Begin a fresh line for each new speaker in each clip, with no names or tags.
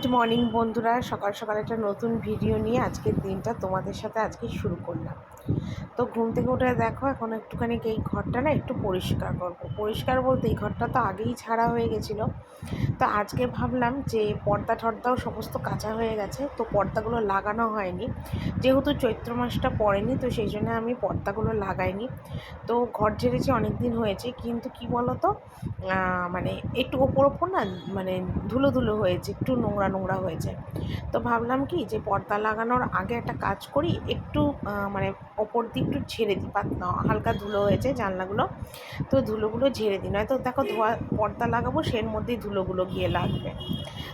Good morning বন্ধুরা। সকাল সকাল একটা নতুন ভিডিও নিয়ে আজকের দিনটা তোমাদের সাথে আজকে শুরু করলাম। তো ঘুম থেকে উঠে দেখো এখন একটুখানি এই ঘরটা না একটু পরিষ্কার করব। পরিষ্কার বলতে এই ঘরটা তো আগেই ছাড়া হয়ে গেছিল। তো আজকে ভাবলাম যে পর্দা টর্দাও সমস্ত কাঁচা হয়ে গেছে, তো পর্দাগুলো লাগানো হয়নি। যেহেতু চৈত্র মাসটা পড়েনি, তো সেই জন্য আমি পর্দাগুলো লাগাইনি। তো ঘর ঝেড়েছি অনেক দিন হয়েছে, কিন্তু কি বলো তো মানে একটু ওপর ওপর না মানে ধুলো ধুলো হয়েছে, একটু নোংরা নোংরা হয়েছে। তো ভাবলাম কি যে পর্দা লাগানোর আগে একটা কাজ করি, একটু মানে ওপর দিয়ে একটু ঝেড়ে দিই পাতলা হালকা ধুলো হয়েছে জানলাগুলো। তো ধুলোগুলো ঝেড়ে দিই, নয়তো দেখো ধোয়া, পর্দা লাগাবো, সের মধ্যেই ধুলোগুলো গিয়ে লাগবে।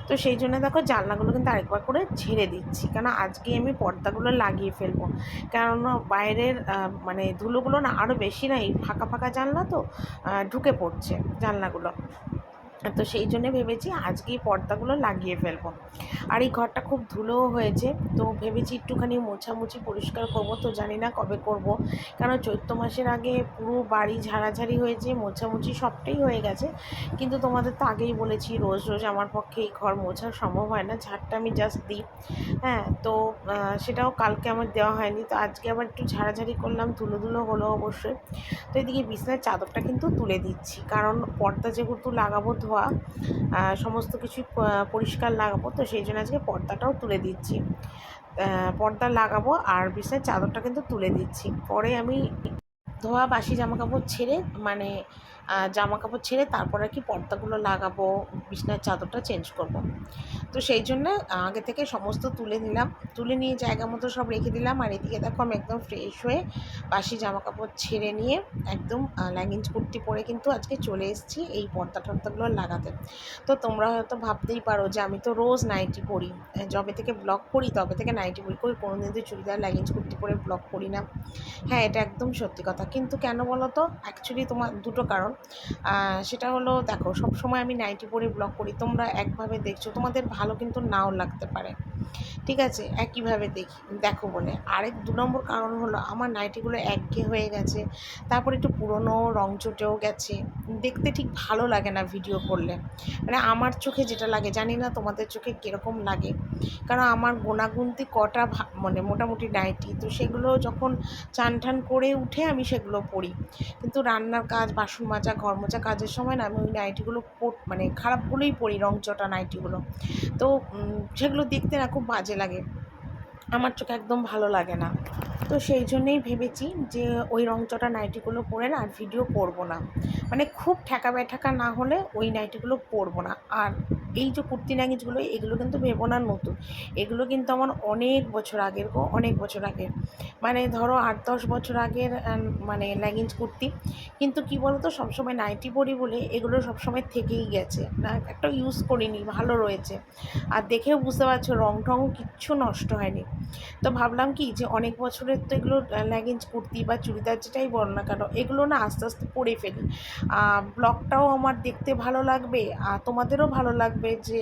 তো সেই জন্য দেখো জানলাগুলো কিন্তু আরেকবার করে ঝেড়ে দিচ্ছি, কেন আজকে আমি পর্দাগুলো লাগিয়ে ফেলব। কেননা বাইরের মানে ধুলোগুলো না আরও বেশি নাই ফাঁকা ফাঁকা জানলা তো ঢুকে পড়ছে জানলাগুলো। তো সেই জন্যে ভেবেছি আজকেই পর্দাগুলো লাগিয়ে ফেলব। আর এই ঘরটা খুব ধুলোও হয়েছে, তো ভেবেছি একটুখানি মোছামুছি পরিষ্কার করব, তো জানি না কবে করব। কেন চৈত্র মাসের আগে পুরো বাড়ি ঝাড়াঝাড়ি হয়েছে, মোছামুছি সবটাই হয়ে গেছে। কিন্তু তোমাদের তো আগেই বলেছি, রোজ রোজ আমার পক্ষে এই ঘর মোছা সম্ভব হয় না, ঝাড়টা আমি জাস্ট দিই। হ্যাঁ তো সেটাও কালকে আমার দেওয়া হয়নি, তো আজকে আবার একটু ঝাড়াঝাড়ি করলাম, ধুলো ধুলো হলো অবশ্যই। তো এদিকে বিছনার চাদরটা কিন্তু তুলে দিচ্ছি, কারণ পর্দা যেহেতু লাগাবো ধোয়া সমস্ত কিছু পরিষ্কার লাগাবো। তো সেই জন্য আজকে পর্দাটাও তুলে দিচ্ছি। পর্দা লাগাবো আর বিছানার চাদরটা কিন্তু তুলে দিচ্ছি। পরে আমি ধোয়া বাসি জামা কাপড় ছেড়ে মানে জামা কাপড় ছেড়ে তারপর আর কি পর্দাগুলো লাগাবো, বিছনার চাদরটা চেঞ্জ করব। তো সেই জন্য আগে থেকে সমস্ত তুলে নিলাম। তুলে নিয়ে জায়গা মতো সব রেখে দিলাম। আর এদিকে দেখো আমি একদম ফ্রেশ হয়ে বাসি জামা কাপড় ছেড়ে নিয়ে একদম ল্যাগিংস কুর্তি পরে কিন্তু আজকে চলে এসেছি এই পর্দা টর্দাগুলো লাগাতে। তো তোমরা হয়তো ভাবতেই পারো যে আমি তো রোজ নাইটি পরি। যবে থেকে ব্লগ করি তবে থেকে নাইটি পরি। করি কোনো দিন তো চুড়িদার ল্যাগিংস কুর্তি পরে ব্লগ করি না। হ্যাঁ এটা একদম সত্যি কথা। কিন্তু কেন বলো তো অ্যাকচুয়ালি তোমার দুটো কারণ। সেটা হলো, দেখো সব সময় আমি নাইটি পরে ব্লগ করি, তোমরা একভাবে দেখছ, তোমাদের ভালো কিন্তু নাও লাগতে পারে। ঠিক আছে? একইভাবে দেখি, দেখো বলে। আরেক দু নম্বর কারণ হলো, আমার নাইটিগুলো একঘেয়ে হয়ে গেছে, তারপর একটু পুরনো রং চটেও গেছে, দেখতে ঠিক ভালো লাগে না ভিডিও করলে। মানে আমার চোখে যেটা লাগে, জানি না তোমাদের চোখে কীরকম লাগে, কারণ আমার গোনাগুনতি কটা মানে মোটামুটি নাইটি, তো সেগুলো যখন চান টান করে উঠে আমি সেগুলো পড়ি কিন্তু রান্নার কাজ, বাসন মাজা ঘর মোচা কাজের সময় না আমি ওই নাইটিগুলো মানে খারাপগুলোই পড়ি রং চটা নাইটিগুলো। তো সেগুলো দেখতে না খুব বাজে লাগে। আমার চোখে একদম ভালো লাগে না। তো সেই জন্যেই ভেবেছি যে ওই রংচটা, নাইটিগুলো পরে না আর ভিডিও করব না। মানে খুব ঠেকা ব্যাঠাকা না হলে ওই নাইটিগুলো পরবো না। আর এই যে কুর্তি নাগিজগুলো এগুলো কিন্তু ভেবো না নতুন। এগুলো কিন্তু আমার অনেক বছর আগের গো, অনেক বছর আগের। মানে ধরো আট দশ বছর আগের মানে লেগিংস কুর্তি। কিন্তু কি বলতো, সবসময় নাইটি পরি বলে এগুলো সবসময় থেকেই গেছে। একটা ইউজ করিনি, ভালো রয়েছে। আর দেখেও বুঝতে পারছ রং টং কিচ্ছু নষ্ট হয়নি। তো ভাবলাম কি যে অনেক বছরের তো এগুলো লেগিংস কুর্তি বা চুড়িদার যেটাই বলো না কেন, এগুলো না আস্তে আস্তে পরে ফেলি। ব্লগটাও আমার দেখতে ভালো লাগবে, আর তোমাদেরও ভালো লাগবে। যে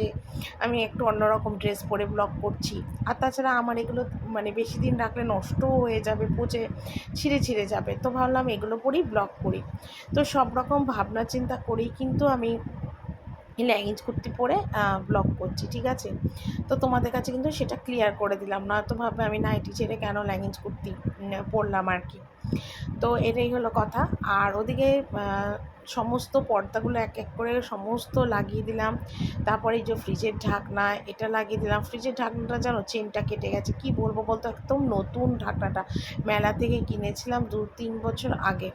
আমি একটু অন্যরকম ড্রেস পরে ব্লগ করছি। আর তাছাড়া আমার এগুলো মানে বেশি দিন রাখলে নষ্টও হয়ে যাবে, পচে ছিঁড়ে ছিঁড়ে যাবে। তো ভাবলাম এগুলো পরেই ব্লগ করি। তো সব রকম ভাবনা চিন্তা করেই কিন্তু আমি ল্যাঙ্গেজ কুর্তি পরে ব্লগ করছি, ঠিক আছে? তো তোমাদের কাছে কিন্তু সেটা ক্লিয়ার করে দিলাম। না তো ভাবে আমি নাইটি ছেড়ে কেন ল্যাঙ্গেজ কুর্তি পরলাম আর কি। তো এটাই হলো কথা। আর ওদিকে সমস্ত পর্দাগুলো এক এক করে সমস্ত লাগিয়ে দিলাম। তারপরে যে ফ্রিজের ঢাকনা, এটা লাগিয়ে দিলাম। ফ্রিজের ঢাকনাটা যেন চেনটা কেটে গেছে। কি বলব বলতো, একদম নতুন ঢাকনাটা। মেলা থেকে কিনেছিলাম দু, তিন বছর আগে।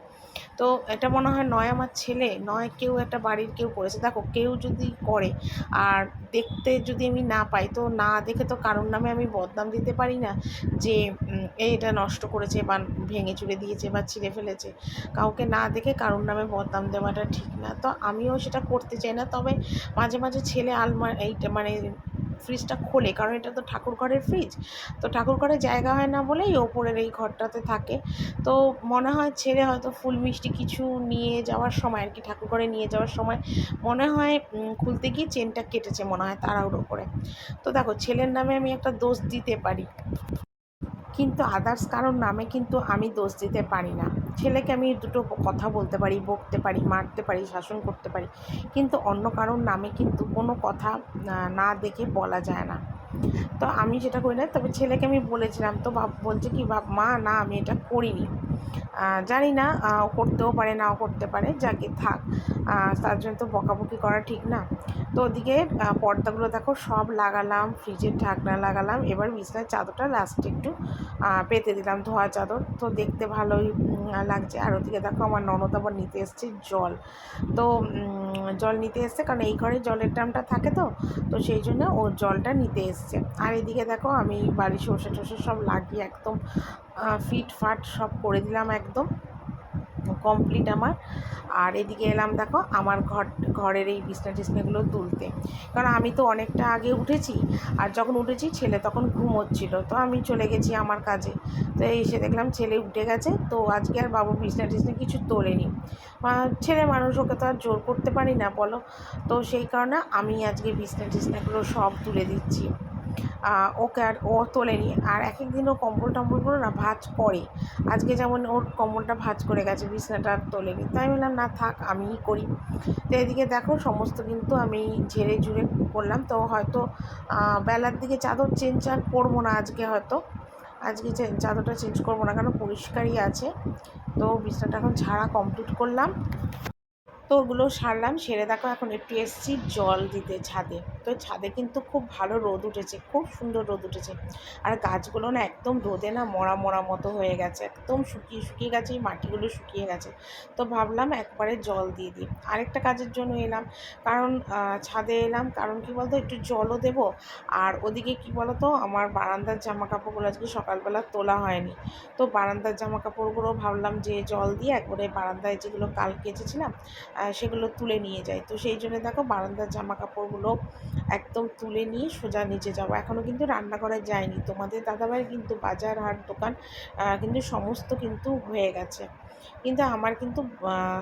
তো এটা মনে হয় নয় আমার ছেলে, নয় কেউ একটা বাড়ির কেউ করেছে। দেখো, কেউ যদি করে, আর দেখতে যদি আমি না পাই, তো না দেখে তো কারোর নামে আমি বদনাম দিতে পারি না যে এটা নষ্ট করেছে বা ভেঙে চুড়ে দিয়েছে বা ছিঁড়ে ফেলেছে। কাউকে না দেখে কারোর নামে বদনাম দেওয়াটা ঠিক না। তো আমিও সেটা করতে চাই না। তবে মাঝে মাঝে ছেলে আলমারি এইটা মানে ফ্রিজটা খোলে, কারণ এটা তো ঠাকুর ঘরের ফ্রিজ তো ঠাকুর ঘরে জায়গা হয় না বলেই ওপরের এই ঘরটাতে থাকে। তো মনে হয় ছেলে হয়তো ফুল মিষ্টি কিছু নিয়ে যাওয়ার সময় আর কি, ঠাকুর ঘরে নিয়ে যাওয়ার সময় মনে হয় খুলতে গিয়ে চেনটা কেটেছে মনে হয় তাড়াহুড়ো করে তো দেখো, ছেলের নামে আমি একটা দোষ দিতে পারি, কিন্তু আদার্স কারোর নামে কিন্তু আমি দোষ দিতে পারি না। ছেলেকে আমি দুটো কথা বলতে পারি, বকতে পারি, মারতে পারি, শাসন করতে পারি। কিন্তু অন্য কারোর নামে কিন্তু কোনো কথা না দেখে বলা যায় না। তো আমি যেটা করি না, তবে ছেলেকে আমি বলেছিলাম, তো বাপ বলছে কি, বাপ, মা, না, আমি এটা করিনি। জানি না ও করতেও পারে, নাও করতে পারে, যাকে থাক। তার জন্য তো বকাবকি করা ঠিক না। তো ওদিকে পর্দাগুলো দেখো, সব লাগালাম, ফ্রিজের ঢাকনা লাগালাম, এবার বিছনার চাদরটা লাস্টে একটু পেতে দিলাম ধোয়া চাদর। তো দেখতে ভালোই লাগছে। আর ওদিকে দেখো, আমার ননদ আবার নিতে এসছে জল। তো জল নিতে এসছে, কারণ এই ঘরে জলের ড্রামটা থাকে তো তো সেই জন্য ও জলটা নিতে এসছে। আর এদিকে দেখো, আমি বাড়ি সর্ষে টর্ষে সব লাগিয়ে একদম ফিট ফাট সব করে দিলাম একদম। কমপ্লিট আমার। আর এদিকে এলাম দেখো, আমার ঘর, ঘরের এই বিছনা টিছনাগুলো তুলতে। কারণ আমি তো অনেকটা আগে উঠেছি, আর যখন উঠেছি ছেলে তখন ঘুমোচ্ছিল তো আমি চলে গেছি আমার কাজে। তো এসে দেখলাম ছেলে উঠে গেছে, তো আজকে আর বাবু বিছনা টিছনা কিছু তোলেনি। ছেলে মানুষ, ওকে তো আর জোর করতে পারি না, বলো? তো সেই কারণে আমি আজকে বিছনা টিছনাগুলো সব তুলে দিচ্ছি। ওকে আর ও তোলেনি। আর এক একদিন ও কম্বল টম্বলগুলো না ভাঁজ করে আজকে যেমন ওর কম্বলটা ভাঁজ করে গেছে, বিছনাটা আর তোলেনি। তাই বললাম, না, থাক, আমিই করি। তো এদিকে দেখো, সমস্ত কিন্তু আমি ঝেড়ে ঝুড়ে করলাম। তো হয়তো বেলার দিকে চাদর চেঞ্জ আর করব না আজকে হয়তো। আজকে চাদরটা চেঞ্জ করব না কারণ পরিষ্কারই আছে। তো বিছনাটা এখন ঝাড়া কমপ্লিট করলাম। তো ওগুলো সারলাম, সেরে দেখো, এখন একটু এসছি জল দিতে, ছাদে। তো ছাদে কিন্তু খুব ভালো রোদ উঠেছে, খুব সুন্দর রোদ উঠেছে। আর গাছগুলো না একদম রোদে না মরা মরা মতো হয়ে গেছে, একদম শুকিয়ে শুকিয়ে গেছে, এই মাটিগুলো শুকিয়ে গেছে। তো ভাবলাম একবারে জল দিয়ে দিই। আরেকটা কাজের জন্য এলাম, কারণ ছাদে এলাম, কারণ কি বলতো, একটু জলও দেবো। আর ওদিকে কি বলতো, আমার বারান্দার জামা কাপড়গুলো আজকে সকালবেলা তোলা হয়নি। তো বারান্দার জামা কাপড়গুলো ভাবলাম যে জল দিয়ে একবারে বারান্দায় যেগুলো কাল কেচেছিলাম সেগুলো তুলে নিয়ে যাই। তো সেই জন্য দেখো বারান্দার জামা কাপড়গুলো একদম তুলে নিয়ে সোজা নিচে যাব। এখনও কিন্তু রান্না করা যায়নি। তোমাদের দাদাভাই কিন্তু বাজার, হাট, দোকান কিন্তু সমস্ত কিন্তু হয়ে গেছে। কিন্তু আমার কিন্তু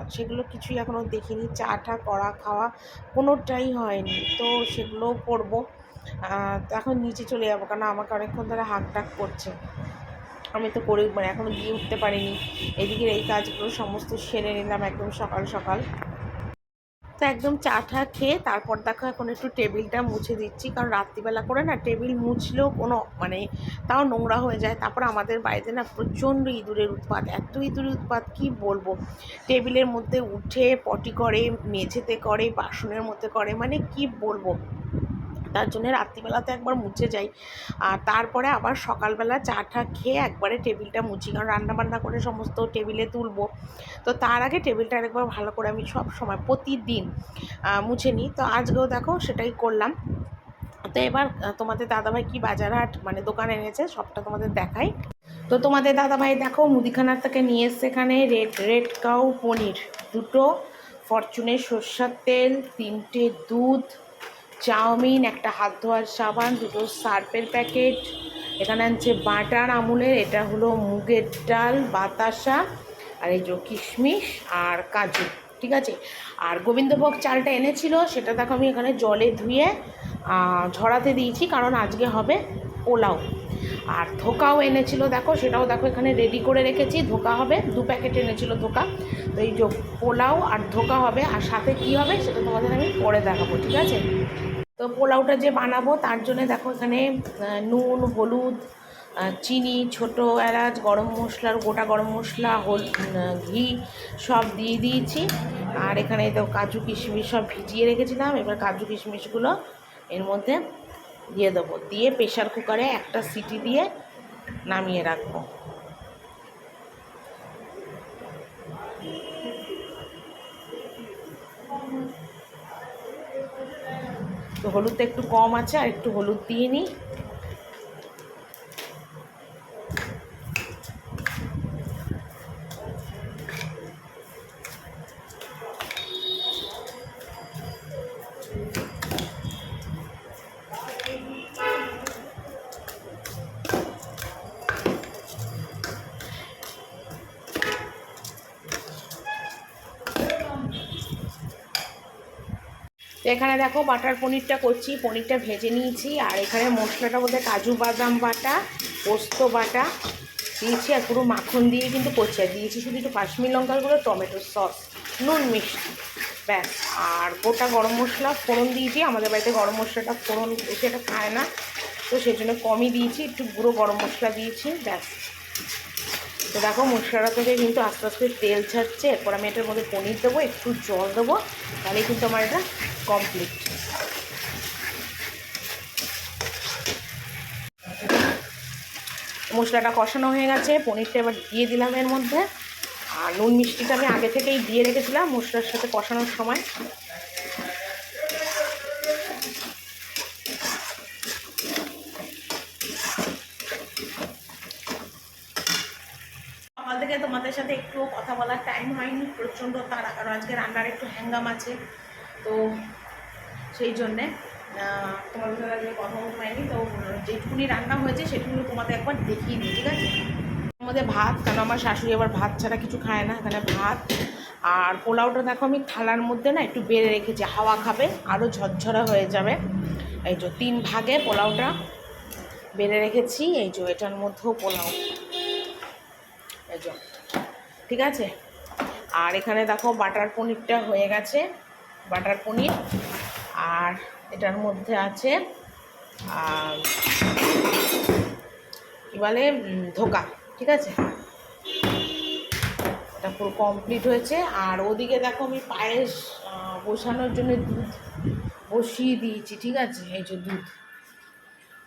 সেগুলো কিছুই এখনও দেখিনি। চা টা করা খাওয়া কোনোটাই হয়নি। তো সেগুলোও করব। এখন নিচে চলে যাব কারণ আমাকে অনেকক্ষণ ধরে হাঁক ডাক করছে। আমি তো করে মানে এখনও গিয়ে উঠতে পারিনি। এদিকে এই কাজগুলো সমস্ত সেরে নিলাম একদম সকাল সকাল। তো একদম চা টা খেয়ে তারপর দেখো এখন একটু টেবিলটা মুছে দিচ্ছি। কারণ রাত্রিবেলা করে না টেবিল মুছলেও কোনো মানে তাও নোংরা হয়ে যায়। তারপর আমাদের বাড়িতে না প্রচণ্ড ইঁদুরের উৎপাত, এত ইঁদুরের উৎপাত কি বলব? টেবিলের মধ্যে উঠে পটি করে, মেঝেতে করে, বাসনের মধ্যে করে মানে কি বলব? তার জন্য রাত্রিবেলাতে একবার মুছে যাই। আর তারপরে আবার সকালবেলা চা টা খেয়ে একবারে টেবিলটা মুছি, কারণ রান্না বান্না করে সমস্ত টেবিলে তুলবো। তো তার আগে টেবিলটা একবার ভালো করে আমি সব সময় প্রতিদিন মুছে নিই। তো আজকেও দেখো সেটাই করলাম। তো এবার তোমাদের দাদাভাই কি বাজার হাট মানে দোকান এনেছে সবটা তোমাদের দেখাই। তো তোমাদের দাদাভাই দেখো মুদিখানার থেকে নিয়ে এসছে এখানে রেড রেড কাউ পনির। দুটো, ফরচুনের সর্ষার তেল, তিনটে দুধ চাউমিন, একটা হাত ধোয়ার সাবান, দুটো সার্ফের প্যাকেট, এখানে আনছে বাটার আমুলের, এটা হলো মুগের ডাল, বাতাসা, আর এই যে কিশমিশ আর কাজু, ঠিক আছে? আর গোবিন্দভোগ চালটা এনেছিল, সেটা দেখো আমি এখানে জলে ধুয়ে ঝরাতে দিয়েছি, কারণ আজকে হবে পোলাও। আর ধোকাও এনেছিল, দেখো, সেটাও দেখো এখানে রেডি করে রেখেছি, ধোকা হবে, দু প্যাকেট এনেছিল ধোকা। তো এই যে পোলাও আর ধোকা হবে, আর সাথে কি হবে, সেটা তোমাদের আমি পরে দেখাবো, ঠিক আছে? তো পোলাওটা যে বানাবো, তার জন্য দেখো এখানে নুন, হলুদ চিনি, ছোট এলাচ, গরম মশলার গোটা গরম মশলা, হল ঘি সব দিয়ে দিয়েছি। আর এখানে তো কাজু কিশমিশ সব ভিজিয়ে রেখেছিলাম, এবার কাজু কিশমিশগুলো এর মধ্যে দিয়ে দেবো। দিয়ে প্রেশার কুকারে একটা সিটি দিয়ে নামিয়ে রাখব। তো হলুদটা একটু কম আছে আর একটু হলুদ দিয়ে নিই। এখানে দেখো বাটার পনিরটা করছি, পনিরটা ভেজে নিয়েছি, আর এখানে মশলাটা বলতে কাজু বাদাম বাটা, পোস্ত বাটা দিয়েছি আর পুরো মাখন দিয়ে কিন্তু করছি। আর দিয়েছি শুধু একটু কাশ্মীর লঙ্কার গুঁড়ো, টমেটো সস, নুন মিষ্টি, ব্যাস। আর গোটা গরম মশলা ফোড়ন দিয়েছি, আমাদের বাড়িতে গরম মশলাটা ফোড়ন বেশি এটা খায় না, তো সেই জন্য কমই দিয়েছি, একটু গুঁড়ো গরম মশলা দিয়েছি, ব্যাস। তো দেখো মশলাটা থেকে কিন্তু আস্তে আস্তে তেল ছাড়ছে, এরপর আমি এটার মধ্যে পনির দেবো, একটু জল দেবো তাহলে কিন্তু আমার এটা কমপ্লিট মশলাটা কষানো হয়ে গেছে, পনিরটা এবার দিয়ে দিলাম এর মধ্যে। আর নুন মিষ্টিটা আমি আগে থেকেই দিয়ে রেখেছিলাম মশলার সাথে কষানোর সময়। সকাল থেকে তোমাদের সাথে একটু কথা বলার টাইম হয়নি, প্রচণ্ড তারা আজকে রান্নার একটু হ্যাঙ্গাম আছে। তো সেই জন্যে তোমার সাথে আজকে কথা বলতে পারিনি, তো যেটুকুনি রান্না হয়েছে সেটুকুনি তোমাদের একবার দেখিয়ে দিই, ঠিক আছে? মধ্যে ভাত, কারণ আমার শাশুড়ি আবার ভাত ছাড়া কিছু খায় না, এখানে ভাত। আর পোলাওটা দেখো আমি থালার মধ্যে না একটু বেড়ে রেখেছি, হাওয়া খাবে আরও ঝরঝরা হয়ে যাবে। এই যে তিন ভাগে পোলাওটা বেড়ে রেখেছি, এই যে এটার মধ্যেও পোলাও। এই যে, ঠিক আছে? আর এখানে দেখো বাটার পনিরটা হয়ে গেছে, বাটার পনির। আর এটার মধ্যে আছে কী বলে ধোকা, ঠিক আছে? এটা পুরো কমপ্লিট হয়েছে। আর ওদিকে দেখো আমি পায়েস বসানোর জন্য দুধ বসিয়ে দিয়েছি, ঠিক আছে? এই যে দুধ।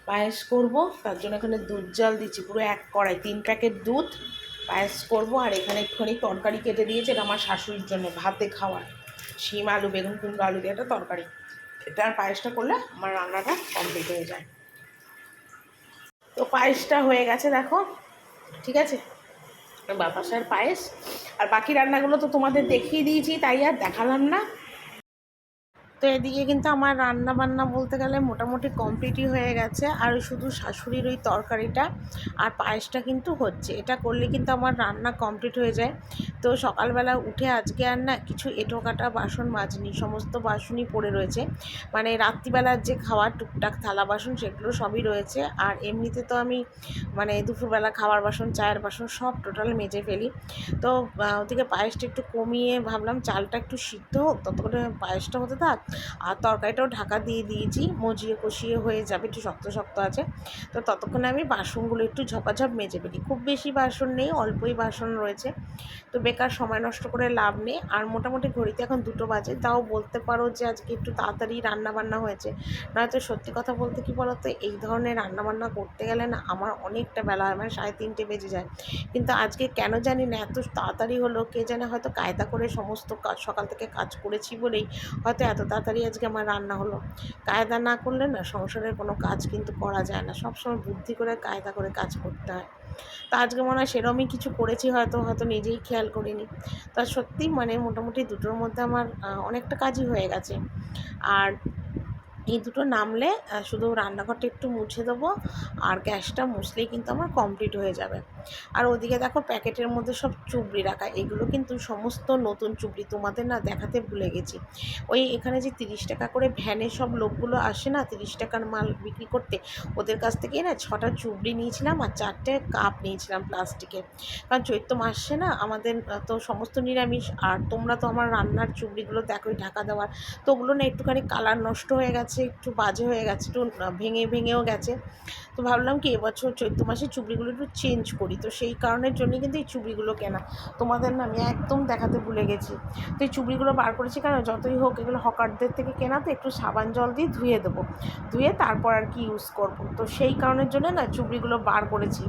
পায়েস করব, তার জন্য এখানে দুধ জল দিচ্ছি, পুরো এক কড়াই, তিন প্যাকেট দুধ পায়েস করব। আর এখানে একটুখানি তরকারি কেটে দিয়েছে, এটা আমার শাশুড়ির জন্য, ভাতে খাওয়ার। শিম, আলু, বেগুন, কুমড়ো, আলু দিয়ে একটা তরকারি। এটা আর পায়েসটা করলে আমার রান্নাটা কমপ্লিট হয়ে যায়। তো পায়েসটা হয়ে গেছে দেখো, ঠিক আছে? বাতাসার পায়েস। আর বাকি রান্নাগুলো তো তোমাদের দেখিয়ে দিয়েছি, তাই আর দেখালাম না। তো এদিকে কিন্তু আমার রান্না বান্না বলতে গেলে মোটামুটি কমপ্লিটই হয়ে গেছে। আর শুধু শাশুড়ির ওই তরকারিটা আর পায়েসটা কিন্তু হচ্ছে। এটা করলে কিন্তু আমার রান্না কমপ্লিট হয়ে যায়। তো সকালবেলা উঠে আজকে আর না কিছু এঁটো কাটা বাসন মাজনি, সমস্ত বাসনই পড়ে রয়েছে। মানে রাত্রিবেলার যে খাওয়ার টুকটাক থালা বাসন সেগুলো সবই রয়েছে। আর এমনিতে তো আমি মানে দুপুরবেলা খাওয়ার বাসন, চায়ের বাসন সব টোটাল মেজে ফেলি। তো ওদিকে পায়েসটা একটু কমিয়ে ভাবলাম চালটা একটু সিদ্ধ হোক, ততক্ষণে পায়েসটা হতে থাক। আর তরকারিটাও ঢাকা দিয়ে দিয়েছি, মজিয়ে কষিয়ে হয়ে যাবে, একটু শক্ত শক্ত আছে। তো ততক্ষণে আমি বাসনগুলো একটু ঝপাঝপ মেজে ফেলি। খুব বেশি বাসন নেই, অল্পই বাসন রয়েছে। তো বেকার সময় নষ্ট করে লাভ নেই। আর মোটামুটি ঘড়িতে এখন দুটো বাজে, তাও বলতে পারো যে আজকে একটু তাড়াতাড়ি রান্না বান্না হয়েছে। নয়তো সত্যি কথা বলতে কি বলো তো এই ধরনের রান্না বান্না করতে গেলে না আমার অনেকটা বেলা হয় মানে সাড়ে তিনটে বেজে যায়। কিন্তু আজকে কেন জানি না, এত তাড়াতাড়ি হলো, কে জানে হয়তো কায়দা করে সমস্ত কাজ সকাল থেকে কাজ করেছি বলেই হয়তো এত তাড়াতাড়ি আজকে আমার রান্না হলো। কায়দা না করলে না সংসারের কোনো কাজ কিন্তু করা যায় না। সবসময় বুদ্ধি করে কায়দা করে কাজ করতে হয়। তা আজকে মনে হয় সেরমই কিছু করেছি, হয়তো হয়তো নিজেই খেয়াল করিনি। তা সত্যি মানে মোটামুটি দুটোর মধ্যে আমার অনেকটা কাজই হয়ে গেছে। আর এই দুটো নামলে শুধু রান্নাঘরটা একটু মুছে দেবো আর গ্যাসটা মুছলেই কিন্তু আমার কমপ্লিট হয়ে যাবে। আর ওদিকে দেখো প্যাকেটের মধ্যে সব চুবড়ি রাখা, এগুলো কিন্তু সমস্ত নতুন চুবড়ি, তোমাদের না দেখাতে ভুলে গেছি। ওই এখানে যে তিরিশ টাকা করে ভ্যানে সব লোকগুলো আসে না, তিরিশ টাকার মাল বিক্রি করতে, ওদের কাছ থেকে না ছটা চুবড়ি নিয়েছিলাম আর চারটে কাপ নিয়েছিলাম প্লাস্টিকের কারণ চৈত্র মাসে না আমাদের তো সমস্ত নিরামিষ, আর তোমরা তো আমার রান্নার চুবড়িগুলো দেখোই ঢাকা দেওয়ার, তো ওগুলো না একটুখানি কালার নষ্ট হয়ে গেছে। একটু বাজে হয়ে গেছে, একটু ভেঙে ভেঙেও গেছে। তো ভাবলাম কি, এবছর চৈত্র মাসে চুবড়িগুলো একটু চেঞ্জ করি। তো সেই কারণের জন্যই কিন্তু এই চুবড়িগুলো কেনা। তোমাদের না, আমি একদম দেখাতে ভুলে গেছি। তো এই চুবড়িগুলো বার করেছি কেন? যতই হোক, এগুলো হকারদের থেকে কেনা, তো একটু সাবান জল দিয়ে ধুয়ে দেবো। ধুয়ে তারপর আর কি ইউজ করব। তো সেই কারণের জন্য না, চুবড়িগুলো বার করেছি।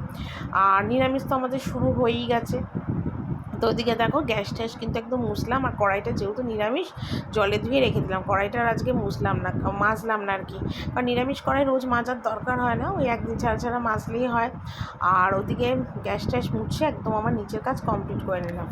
আর নিরামিষ তো আমাদের শুরু হয়েই গেছে। তো ওদিকে দেখো গ্যাস ট্যাস কিন্তু একদম মুসলাম আর কড়াইটা যেহেতু নিরামিষ, জলে ধুয়ে রেখে দিলাম। কড়াইটা আজকে মুসলাম না, মাজলাম না আর কি। কারণ নিরামিষ কড়াই রোজ মাজার দরকার হয় না, ওই একদিন ছাড়া ছাড়া মাজলেই হয়। আর ওদিকে গ্যাস ট্যাস মুছে একদম আমার নিচের কাজ কমপ্লিট করে নিলাম।